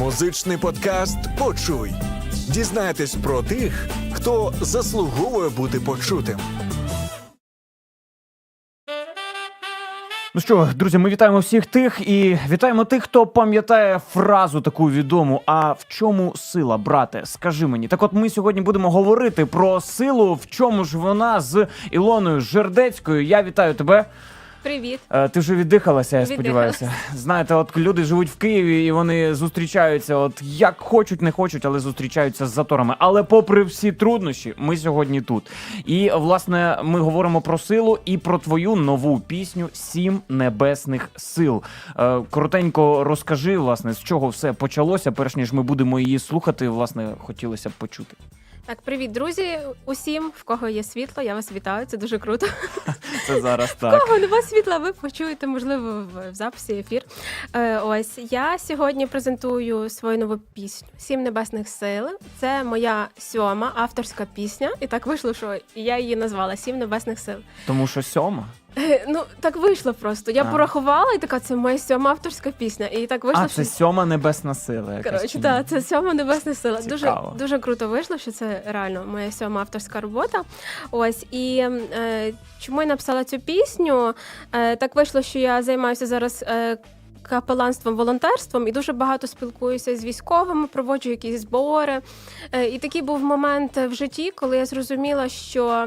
Музичний подкаст Почуй. Дізнайтесь про тих, хто заслуговує бути почутим. Ну що, друзі, ми вітаємо всіх тих і вітаємо тих, хто пам'ятає фразу таку відому. А в чому сила, брате? Скажи мені. Так, от ми сьогодні будемо говорити про силу. В чому ж вона з Ілоною Жердецькою. Я вітаю тебе. Привіт. Е, Ти вже віддихалася, я Віддихалася. сподіваюся. Знаєте, от люди живуть в Києві і вони зустрічаються, от як хочуть, не хочуть, але зустрічаються з заторами. Але попри всі труднощі, ми сьогодні тут. І власне ми говоримо про силу і про твою нову пісню Сім небесних сил. Е, Коротенько розкажи, власне, з чого все почалося, перш ніж ми будемо її слухати. Власне, хотілося б почути. Так, привіт, друзі. Усім, в кого є світло, я вас вітаю. Це дуже круто. Це зараз В кого нема світла, ви почуєте, можливо, в, в записі ефір. Е, ось я сьогодні презентую свою нову пісню Сім небесних сил. Це моя сьома авторська пісня. І так вийшло, що я її назвала Сім небесних сил. Тому що сьома. Е, ну так вийшло просто. Я А. порахувала, і така це моя сьома авторська пісня. І так вийшло, А, це що сьома небесна сила. якась, Коротше, чи ні? так, це сьома небесна сила. Дуже Цікаво. дуже круто вийшло, що це реально моя сьома авторська робота. Ось і е, чому я написала цю пісню? Е, так вийшло, що я займаюся зараз. Е, Капеланством, волонтерством і дуже багато спілкуюся з військовими, проводжу якісь збори. Е, І такий був момент в житті, коли я зрозуміла, що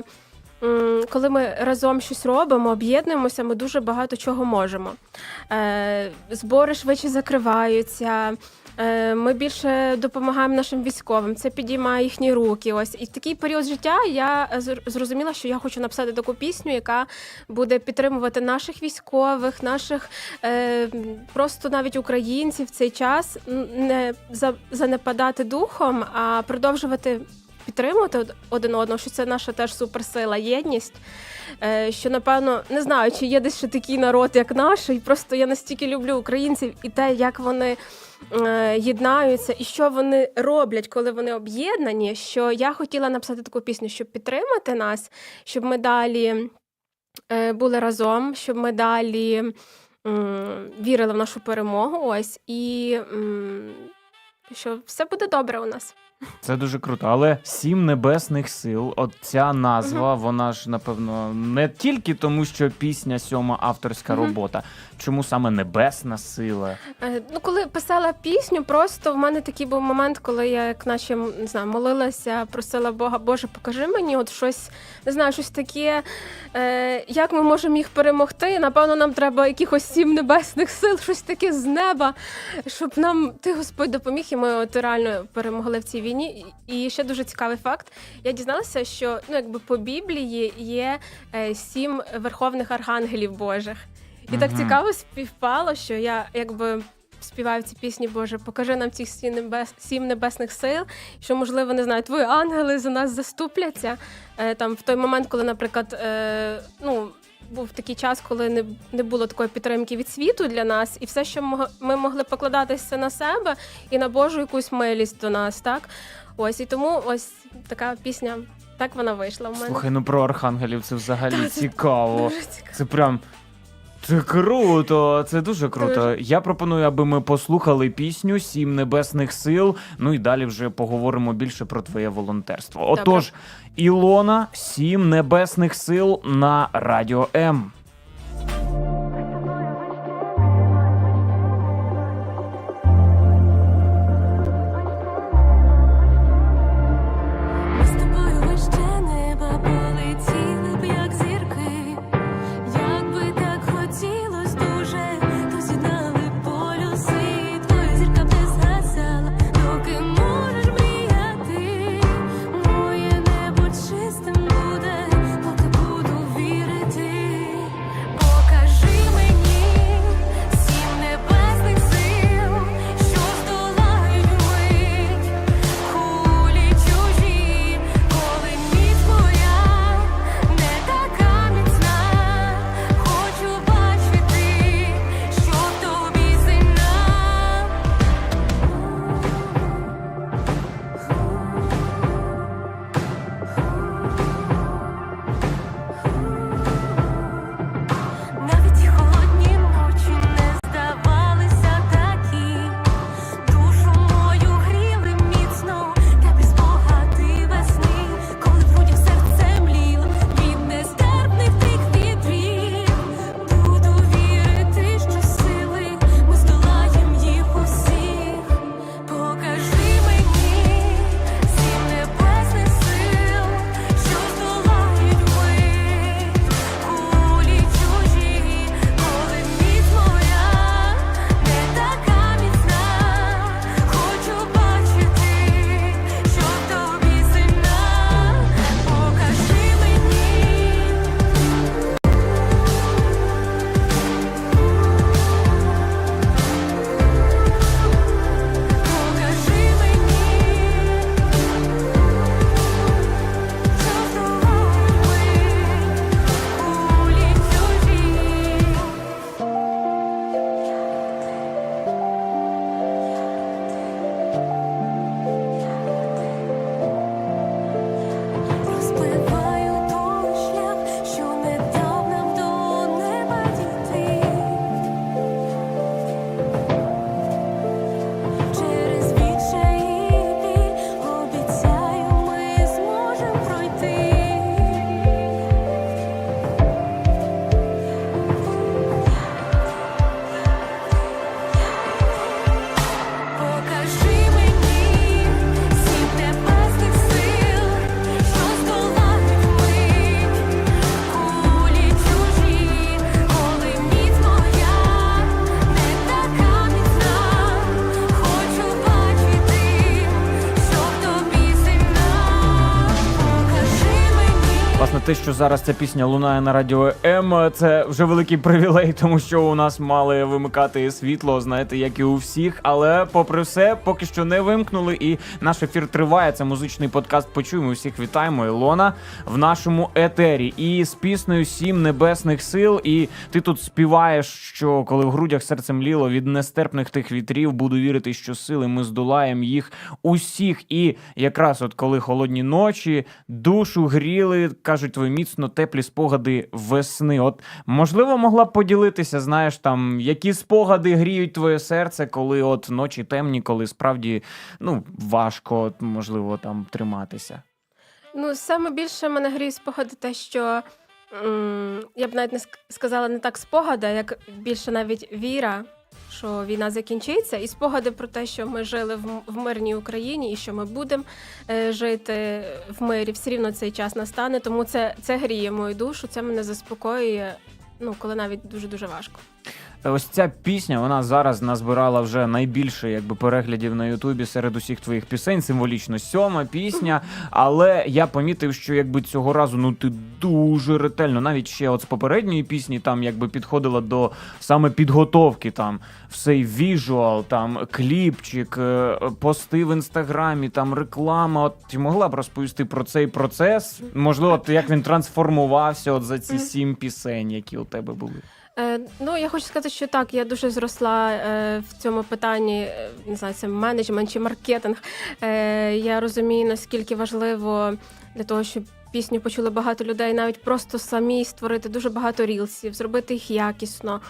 коли ми разом щось робимо, об'єднуємося, ми дуже багато чого можемо. Е, Збори швидше закриваються. Е, Ми більше допомагаємо нашим військовим. Це підіймає їхні руки. Ось і в такий період життя я зрозуміла, що я хочу написати таку пісню, яка буде підтримувати наших військових, наших е, просто навіть українців в цей час не за- занепадати духом, а продовжувати. Підтримувати один одного, що це наша теж суперсила, єдність. Е, що напевно не знаю, чи є десь ще такий народ, як наш, і просто я настільки люблю українців і те, як вони е, єднаються, і що вони роблять, коли вони об'єднані. Що я хотіла написати таку пісню, щоб підтримати нас, щоб ми далі е, були разом, щоб ми далі вірили в нашу перемогу. Ось і що все буде добре у нас. Це дуже круто. Але сім небесних сил, от ця назва, вона ж напевно не тільки тому, що пісня сьома авторська робота. Чому саме небесна сила? Е, Ну, коли писала пісню, просто в мене такий був момент, коли я, як наче не знаю, молилася, просила Бога, Боже, покажи мені от щось, не знаю, щось таке, е, як ми можемо їх перемогти. Напевно, нам треба якихось сім небесних сил, щось таке з неба, щоб нам ти Господь допоміг, і ми от реально перемогли в цій війні. І і ще дуже цікавий факт. Я дізналася, що ну, якби по Біблії є е, сім верховних архангелів Божих. І так цікаво співпало, що я якби співаю ці пісні, Боже, покажи нам цих сім, небес, сім небесних сил, що, можливо, не знаю, твої ангели за нас заступляться. Е, там в той момент, коли, наприклад, е, ну. Був такий час, коли не, не було такої підтримки від світу для нас, і все, що ми могли покладатися на себе і на Божу якусь милість до нас, так? Ось і тому ось така пісня, так вона вийшла в мене. Слухай, ну про архангелів це взагалі. Цікаво. Це прям. Це круто, це дуже круто. Дуже. Я пропоную, аби ми послухали пісню Сім небесних сил. Ну і далі вже поговоримо більше про твоє волонтерство. Отож, Ілона, Сім небесних сил на радіо М. зараз ця пісня лунає на радіо М, це вже великий привілей, тому що у нас мали вимикати світло, знаєте, як і у всіх. Але попри все, поки що не вимкнули, і наш ефір триває. Це музичний подкаст. Почуємо. Всіх вітаємо. Ілона в нашому етері. І з піснею Сім небесних сил. І ти тут співаєш, що коли в грудях серце мліло від нестерпних тих вітрів, буду вірити, що сили ми здолаємо їх усіх. І якраз от коли холодні ночі, душу гріли, кажуть твої міцно теплі спогади весни. От можливо, могла б поділитися, знаєш, там які спогади гріють твоє серце, коли от ночі темні, коли справді ну важко, можливо, там триматися. Ну, саме більше мене гріє спогади те, що м, я б навіть не сказала не так спогади, як більше навіть віра, що війна закінчиться, і спогади про те, що ми жили в, мирній Україні і що ми будемо е, жити в мирі. Все рівно цей час настане. Тому це, це гріє мою душу, це мене заспокоює. Ну, коли навіть дуже дуже важко. Ось ця пісня, вона зараз назбирала вже найбільше якби переглядів на Ютубі серед усіх твоїх пісень. Символічно сьома пісня. Але я помітив, що якби цього разу ну ти дуже ретельно, навіть ще от з попередньої пісні, там якби підходила до саме підготовки, там все й віжуал, там кліпчик, е, пости в інстаграмі, там реклама. От ти могла б розповісти про цей процес? Можливо, от як він трансформувався от за ці сім пісень, які у тебе були. Е, ну, я хочу сказати, що так, я дуже зросла е, в цьому питанні, е, не знаю, це менеджмент чи маркетинг. Я розумію, наскільки важливо для того, щоб пісню почули багато людей, навіть просто самі створити дуже багато рілсів, зробити їх якісно.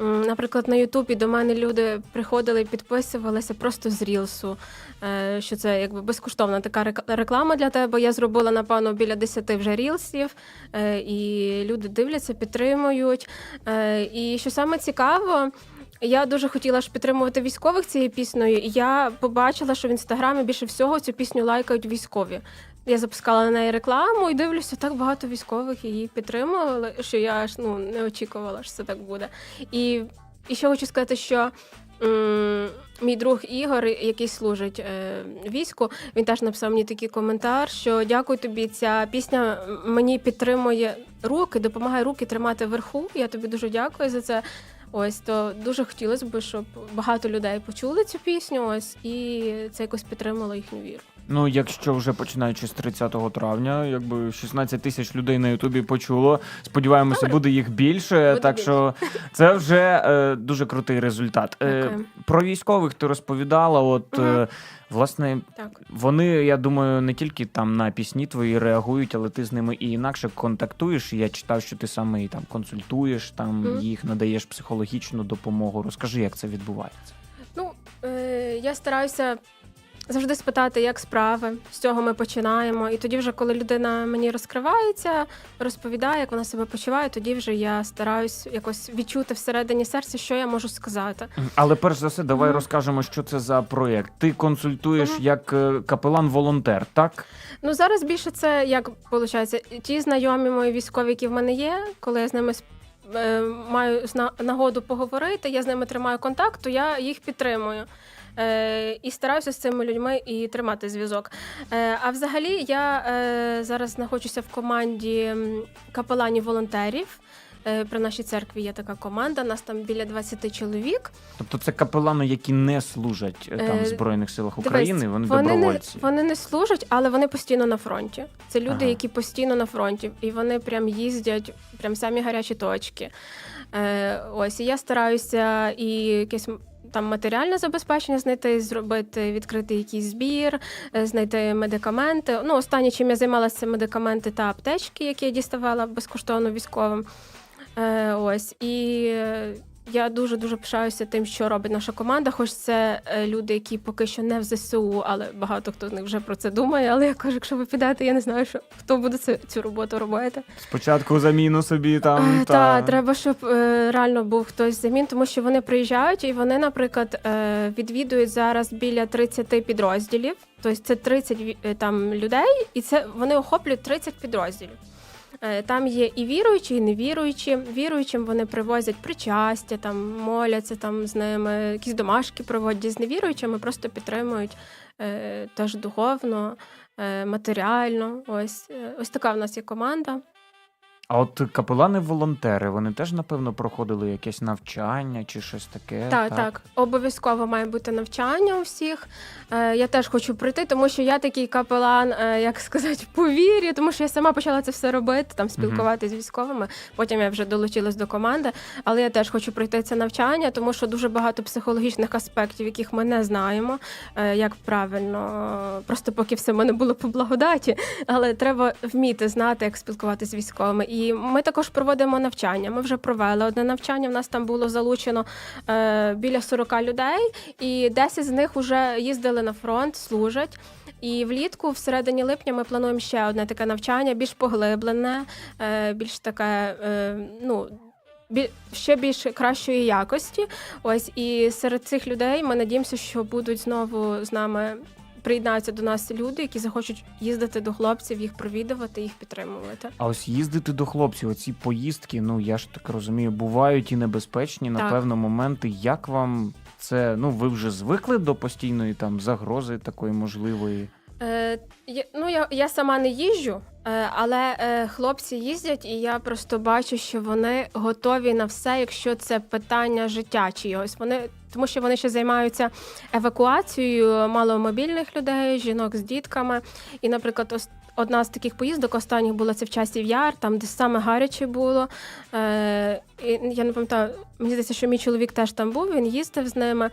Наприклад, на Ютубі до мене люди приходили і підписувалися просто з рілсу, е, що це якби безкоштовна така рек- реклама для тебе. Я зробила, напевно, біля 10 вже рілсів, е, і люди дивляться, підтримують. Е, І що саме цікаво, я дуже хотіла ж підтримувати військових цією піснею. Я побачила, що в інстаграмі більше всього цю пісню лайкають військові. Я запускала на неї рекламу і дивлюся, так багато військових її підтримували, що я аж ну не очікувала, що це так буде. І, і ще хочу сказати, що. Мій друг Ігор, який служить е, війську, він теж написав мені такий коментар, що дякую тобі. Ця пісня мені підтримує руки, допомагає руки тримати вверху. Я тобі дуже дякую за це. Ось то дуже хотілося б, щоб багато людей почули цю пісню. Ось і це якось підтримало їхню віру. Ну, якщо вже починаючи з 30 травня, якби 16 тисяч людей на Ютубі почуло. Сподіваємося, Добре. буде їх більше. Буде так більше. що це вже е, дуже крутий результат. Е, про військових ти розповідала. От Мгм. е, власне, Так. вони, я думаю, не тільки там на пісні твої реагують, але ти з ними і інакше контактуєш. Я читав, що ти саме і там консультуєш, там Мгм. їх надаєш психологічну допомогу. Розкажи, як це відбувається. Ну, е, я стараюся завжди спитати, як справи. З цього ми починаємо. І тоді, вже коли людина мені розкривається, розповідає, як вона себе почуває, тоді вже я стараюсь якось відчути всередині серця, що я можу сказати. Але перш за все, давай Мгм. розкажемо, що це за проєкт. Ти консультуєш Мгм. як е, капелан-волонтер, так? Ну зараз більше це як виходить, ті знайомі мої військові, які в мене є, коли я з ними е, маю нагоду поговорити, я з ними тримаю контакт, то я їх підтримую. Е, і стараюся з цими людьми і тримати зв'язок. Е, а взагалі я е, зараз знаходжуся в команді капеланів-волонтерів. Е, при нашій церкві є така команда, нас там біля 20 чоловік. Тобто це капелани, які не служать е, там в Е, Збройних силах Дивись, України, вони, не, добровольці. вони не служать, але вони постійно на фронті. Це люди, Ага. які постійно на фронті, і вони прям їздять, прям самі гарячі точки. Е, ось і я стараюся і якесь. Там матеріальне забезпечення знайти, зробити, відкрити якийсь збір, е, знайти медикаменти. Ну, останнє, чим я займалася, це медикаменти та аптечки, які я діставала безкоштовно військовим. Е, ось і я дуже дуже пишаюся тим, що робить наша команда. Хоч це е, люди, які поки що не в ЗСУ, але багато хто з них вже про це думає. Але я кажу, якщо ви підете, я не знаю, що хто буде цю, цю роботу робити. Спочатку заміну собі там. Е, Та треба, щоб е, реально був хтось замін, тому що вони приїжджають і вони, наприклад, е, відвідують зараз біля 30 підрозділів. Тобто це 30 е, там людей, і це вони охоплюють 30 підрозділів. Е, Там є і віруючі, і невіруючі. Віруючим вони привозять причастя, там моляться там з ними, якісь домашки проводять з невіруючими, просто підтримують е, теж духовно, е, матеріально. Ось, ось така в нас є команда. А от капелани-волонтери, вони теж, напевно, проходили якесь навчання чи щось таке. Так, так, обов'язково має бути навчання у всіх. Е, я теж хочу прийти, тому що я такий капелан, е, як сказати, по вірі, тому що я сама почала це все робити, там спілкуватися з військовими. Потім я вже долучилась до команди. Але я теж хочу пройти це навчання, тому що дуже багато психологічних аспектів, яких ми не знаємо, е, як правильно. е, Просто поки все в мене було по благодаті, але треба вміти знати, як спілкуватися з військовими. І ми також проводимо навчання. Ми вже провели одне навчання. В нас там було залучено е, біля 40 людей, і 10 з них вже їздили на фронт, служать. І влітку, всередині липня, ми плануємо ще одне таке навчання, більш поглиблене, е, більш таке, е, ну. Ще більш кращої якості. Ось і серед цих людей ми надіємося, що будуть знову з нами приєднаються до нас люди, які захочуть їздити до хлопців, їх провідувати, їх підтримувати. А ось їздити до хлопців, оці поїздки, ну я ж так розумію, бувають і небезпечні на Так. певно моменти. Як вам це? Ну ви вже звикли до постійної там загрози такої можливої? Е, я, ну, я, я сама не їжджу, е, але е, хлопці їздять, і я просто бачу, що вони готові на все, якщо це питання життя чиогось. Вони тому, що вони ще займаються евакуацією маломобільних людей, жінок з дітками. І, наприклад, одна з таких поїздок останніх була це в часів яр, там де саме гаряче було. Е, і я не пам'ятаю, мені здається, що мій чоловік теж там був, він їздив з ними.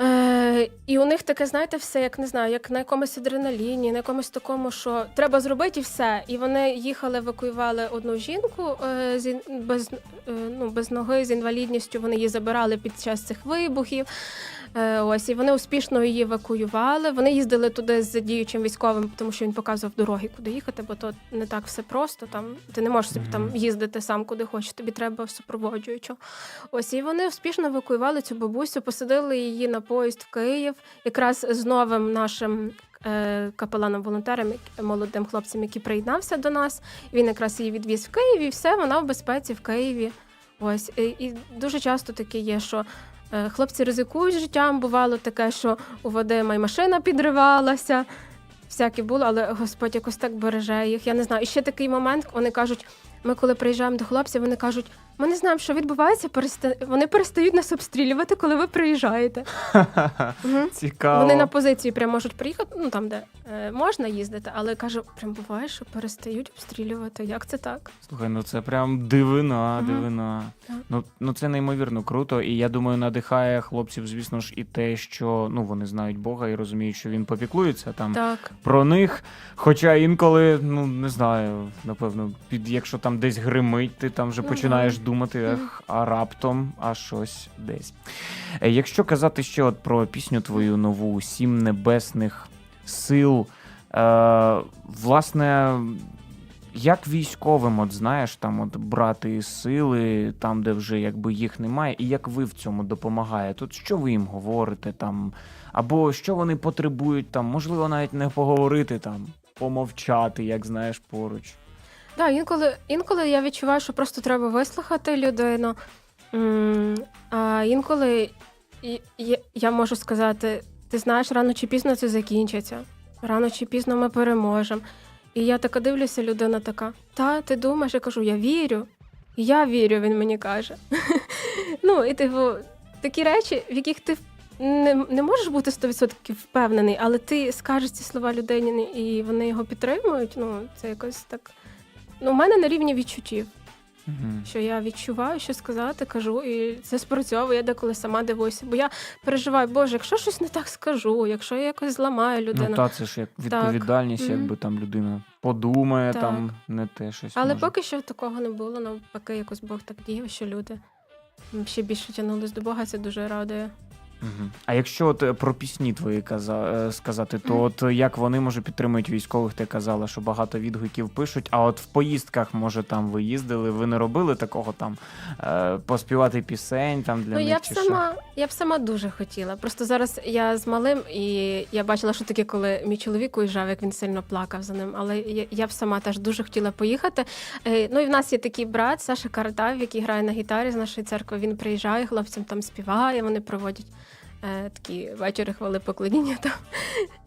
Е, і у них таке, знаєте, все, як не знаю, як на якомусь адреналіні, на якомусь такому, що треба зробити і все. І вони їхали, евакуювали одну жінку е, з ін- без, е, ну, без ноги з інвалідністю. Вони її забирали під час цих вибухів. Е, ось і вони успішно її евакуювали. Вони їздили туди з діючим військовим, тому що він показував дороги, куди їхати, бо то не так все просто. Там ти не можеш собі там їздити сам куди хочеш. Тобі треба супроводжуючого. Ось і вони успішно евакуювали цю бабусю, посадили її на поїзд в Київ, якраз з новим нашим. е, Капеланом-волонтером, молодим хлопцем, який приєднався до нас, він якраз її відвіз в Київ, і все, вона в безпеці в Києві. Ось і, і дуже часто таке є, що хлопці ризикують життям. Бувало таке, що у Вадима й машина підривалася. Всяке було, але Господь якось так береже їх. Я не знаю. І ще такий момент, вони кажуть: ми коли приїжджаємо до хлопців, вони кажуть, ми не знаємо, що відбувається. переста... Вони перестають нас обстрілювати, коли ви приїжджаєте. Мгм. Цікаво. Вони на позиції прям можуть приїхати, ну там, де е, можна їздити, але каже, прям буває, що перестають обстрілювати. Як це так? Слухай, ну це прям дивина, Мгм. дивина. Так. Ну, ну це неймовірно круто. І я думаю, надихає хлопців, звісно ж, і те, що ну вони знають Бога і розуміють, що він попіклується там Так. про них. Хоча інколи, ну не знаю, напевно, під якщо там десь гримить, ти там вже Ну, починаєш. Думати, ех, а раптом, а щось десь. Е, Якщо казати ще от про пісню твою нову Сім небесних сил, е, власне. Як військовим, от знаєш, там от брати сили, там, де вже якби їх немає, і як ви в цьому допомагаєте? От що ви їм говорите там? Або що вони потребують там, можливо, навіть не поговорити там, помовчати, як знаєш, поруч. Да, інколи, інколи я відчуваю, що просто треба вислухати людину. А інколи я можу сказати: ти знаєш, рано чи пізно це закінчиться. Рано чи пізно ми переможемо. І я така дивлюся, людина така: Та, ти думаєш? Я кажу, я вірю. Я вірю, він мені каже. Ну, і типу, такі речі, в яких ти не, не можеш бути 100% впевнений, але ти скажеш ці слова людині, і вони його підтримують. Ну, це якось так. Ну, у мене на рівні відчуттів, Угу. що я відчуваю, що сказати, кажу, і це спрацьовує, я деколи сама дивуюся. Бо я переживаю, Боже, якщо щось не так скажу, якщо я якось зламаю людину. Ну та це ж як відповідальність, Мгм. якби там людина подумає, Так. там не те щось. Але може. поки що такого не було, навпаки, якось Бог так діяв, що люди ще більше тягнулись до Бога, це дуже радує. Угу. А якщо от е, про пісні твої каза... е, сказати, то от е, як вони може підтримують військових, ти казала, що багато відгуків пишуть. А от в поїздках, може, там ви їздили, ви не робили такого там поспівати пісень там для ну, них я б чи сама, я б сама дуже хотіла. Просто зараз я з малим, і я бачила, що таке, коли мій чоловік уїжджав, як він сильно плакав за ним. Але я, я б сама теж дуже хотіла поїхати. Ну і в нас є такий брат Саша Каратав, який грає на гітарі з нашої церкви. Він приїжджає, хлопцям там співає, вони проводять. Е, такі вечори хвали поклоніння там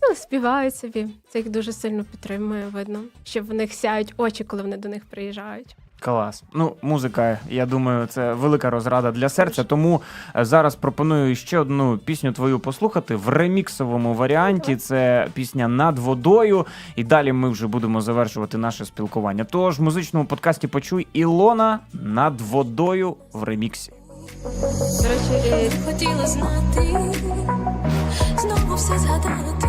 ну, співають собі. Це їх дуже сильно підтримує, видно, що в них сяють очі, коли вони до них приїжджають. Клас. Ну, музика, я думаю, це велика розрада для серця. Тому е, зараз пропоную ще одну пісню твою послухати в реміксовому варіанті. Це пісня над водою. І далі ми вже будемо завершувати наше спілкування. Тож в музичному подкасті почуй Ілона над водою в реміксі. До речі, е, Хотіла знати, знову все згадати,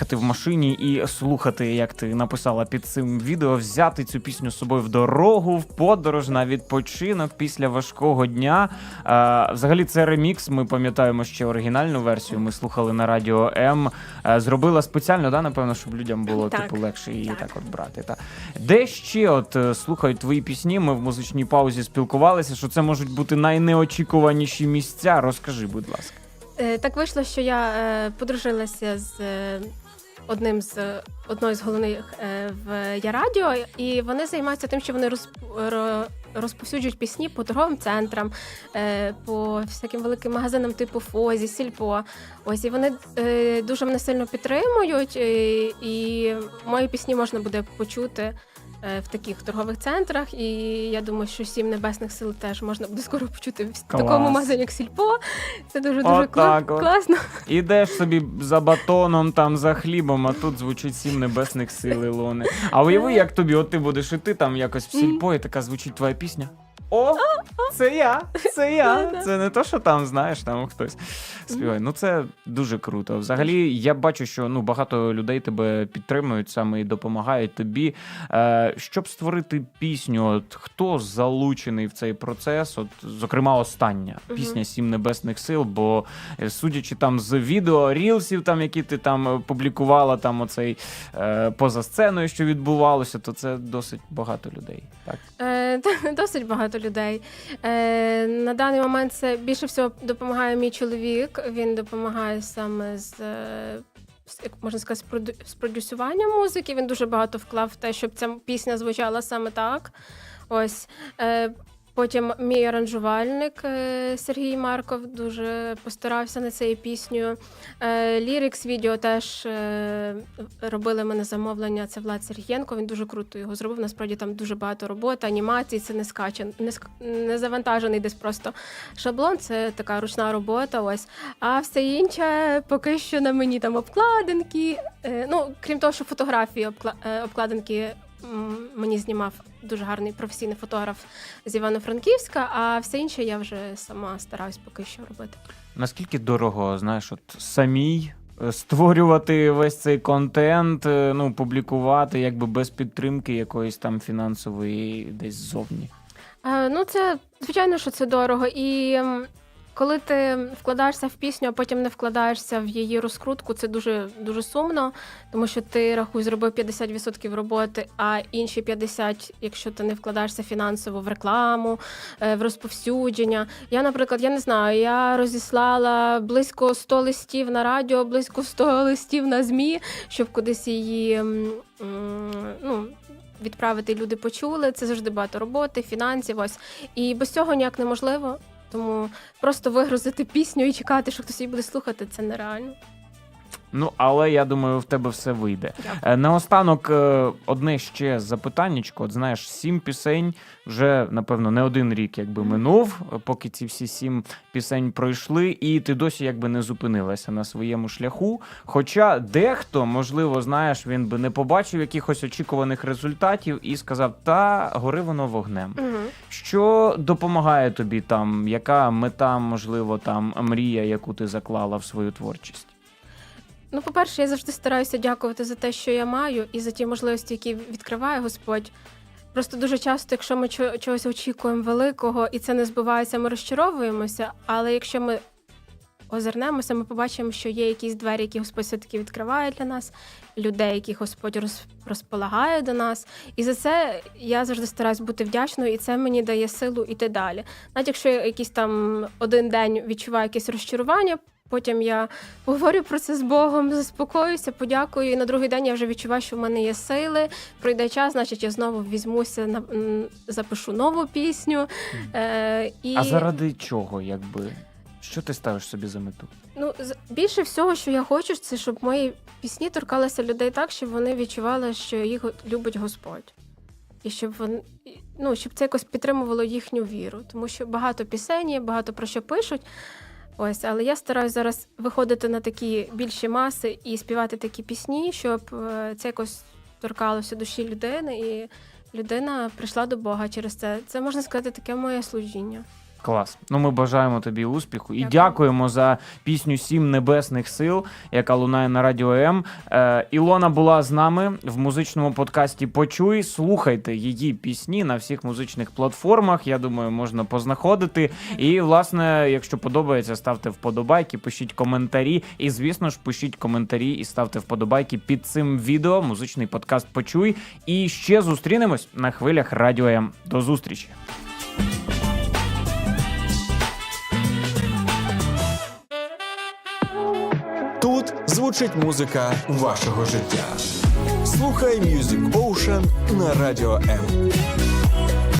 їхати в машині і слухати, як ти написала під цим відео, взяти цю пісню з собою в дорогу, в подорож на відпочинок після важкого дня. А, взагалі, це ремікс. Ми пам'ятаємо ще оригінальну версію. Ми слухали на радіо М. А, зробила спеціально, да, напевно, щоб людям було Так, типу легше її так. так. от брати. Та де ще от е, слухають твої пісні? Ми в музичній паузі спілкувалися, що це можуть бути найнеочікуваніші місця. Розкажи, будь ласка. Е, Так вийшло, що я е, подружилася з одним з одною з головних е, в Ярадіо, і вони займаються тим, що вони розп, ро- розповсюджують пісні по торговим центрам, е, по всяким великим магазинам, типу Фозі, Сільпо. Ось і вони е, дуже мене сильно підтримують, е, і мої пісні можна буде почути. Е, В таких торгових центрах, і я думаю, що сім небесних сил теж можна буде скоро почути в Клас. такому магазині, як Сільпо. Це дуже дуже от. класно. Ідеш собі за батоном, там за хлібом, а тут звучить сім небесних сил Ілони. А уяви, як тобі, от ти будеш іти там якось в сільпо, і така звучить твоя пісня. О, це я, це я. Це не то, що там, знаєш, там хтось співає. Ну це дуже круто. Взагалі, я бачу, що ну багато людей тебе підтримують саме і допомагають тобі. Е, щоб створити пісню, от хто залучений в цей процес? От, зокрема, остання пісня Сім небесних сил. Бо е, судячи там з відео рілсів, там які ти там е, публікувала, там оцей е, поза сценою, що відбувалося, то це досить багато людей. Так. Е, досить багато людей. Е, на даний момент це більше всього допомагає мій чоловік. Він допомагає саме з. е, Як можна сказати, з продюсування музики. Він дуже багато вклав в те, щоб ця пісня звучала саме так. Ось. Е, Потім мій аранжувальник е, Сергій Марков дуже постарався над цією піснею. Е, Лірикс відео теж е, робили мене замовлення. Це Влад Сергієнко. Він дуже круто його зробив. Насправді там дуже багато роботи, анімацій. Це не скачен, не, ск- не завантажений десь просто шаблон. Це така ручна робота. Ось. А все інше поки що на мені там обкладинки. Е, ну, крім того, що фотографії е, обкладинки мені знімав дуже гарний професійний фотограф з Івано-Франківська, а все інше я вже сама стараюсь поки що робити. Наскільки дорого, знаєш, от самій е, створювати весь цей контент, е, ну, публікувати, якби без підтримки якоїсь там фінансової десь ззовні. Е, ну, це звичайно, що це дорого. І коли ти вкладаєшся в пісню, а потім не вкладаєшся в її розкрутку, це дуже дуже сумно, тому що ти рахуй, зробив 50% роботи, а інші 50%, якщо ти не вкладаєшся фінансово в рекламу, е, в розповсюдження. Я, наприклад, я не знаю, я розіслала близько 100 листів на радіо, близько 100 листів на ЗМІ, щоб кудись її ну, відправити, люди почули. Це завжди багато роботи, фінансів. Ось і без цього ніяк неможливо. Тому просто вигрузити пісню і чекати, що хтось її буде слухати, це нереально. Ну, але я думаю, в тебе все вийде. Дякую. Е, Наостанок, е, одне ще запитаннячко. От знаєш, сім пісень вже, напевно, не один рік якби минув, поки ці всі сім пісень пройшли, і ти досі якби не зупинилася на своєму шляху. Хоча дехто, можливо, знаєш, він би не побачив якихось очікуваних результатів і сказав: та гори воно вогнем. Угу. Що допомагає тобі там? Яка мета, можливо, там мрія, яку ти заклала в свою творчість? Ну, по-перше, я завжди стараюся дякувати за те, що я маю, і за ті можливості, які відкриває Господь. Просто дуже часто, якщо ми чогось очікуємо великого і це не збувається, ми розчаровуємося. Але якщо ми озирнемося, ми побачимо, що є якісь двері, які Господь все-таки відкриває для нас, людей, які Господь роз, розполагає до нас. І за це я завжди стараюсь бути вдячною, і це мені дає силу йти далі. Навіть якщо я якийсь там один день відчуваю якесь розчарування, потім я поговорю про це з Богом, заспокоюся, подякую. І на другий день я вже відчуваю, що в мене є сили. Пройде час, значить я знову візьмуся на запишу нову пісню. Е, і... А заради чого, якби? Що ти ставиш собі за мету? Ну, більше всього, що я хочу, це щоб мої пісні торкалися людей так, щоб вони відчували, що їх любить Господь. І щоб вони, ну, щоб це якось підтримувало їхню віру. Тому що багато пісень, багато про що пишуть. Ось, але я стараюся зараз виходити на такі більші маси і співати такі пісні, щоб е, це якось торкалося душі людини, і людина прийшла до Бога через це. Це можна сказати таке моє служіння. Клас. Ну ми бажаємо тобі успіху і Дякую. дякуємо за пісню Сім небесних сил, яка лунає на радіо М. Е, Ілона була з нами в музичному подкасті Почуй. Слухайте її пісні на всіх музичних платформах. Я думаю, можна познаходити. І, власне, якщо подобається, ставте вподобайки, пишіть коментарі. І, звісно ж, пишіть коментарі і ставте вподобайки під цим відео. Музичний подкаст Почуй. І ще зустрінемось на хвилях радіо М. До зустрічі. Звучить музика вашого життя. Слухай Music Ocean на радіо М.